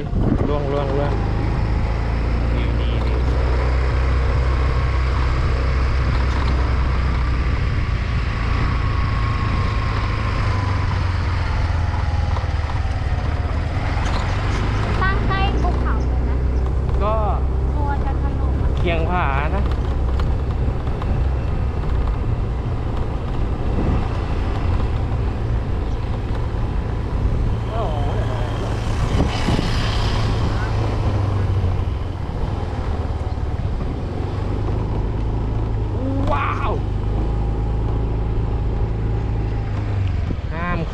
ยล่วงล่วงล่วงนี่นี่นี่ตั้งใกล้ภูเขาเลยนะก็ ตัวจะถล่มเคียงผานะ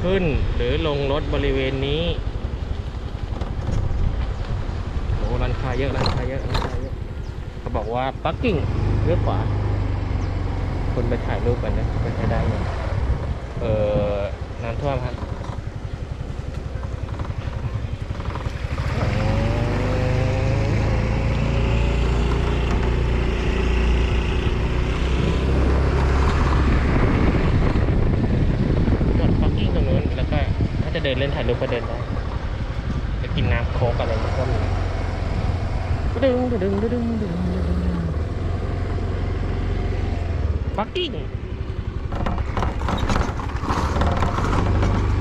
ขึ้นหรือลงรถบริเวณนี้โอ้ร้านค้าเยอะร้านค้าเยอะร้านค้าเยอะเขาบอกว่าปักกิ่งเลือกขวาคนไปถ่ายรูปกันนะไปใช้ได้เลยเออน้ำท่วมครับจอดปักกิ่งตรงนู้นแล้วก็ถ้าจะ เดินเล่นถ่ายรูปก็เดินได้จะกินน้ำโค้กอะไรก็มีดึงดึงดึงดึงดึงดึงปักกิ่ง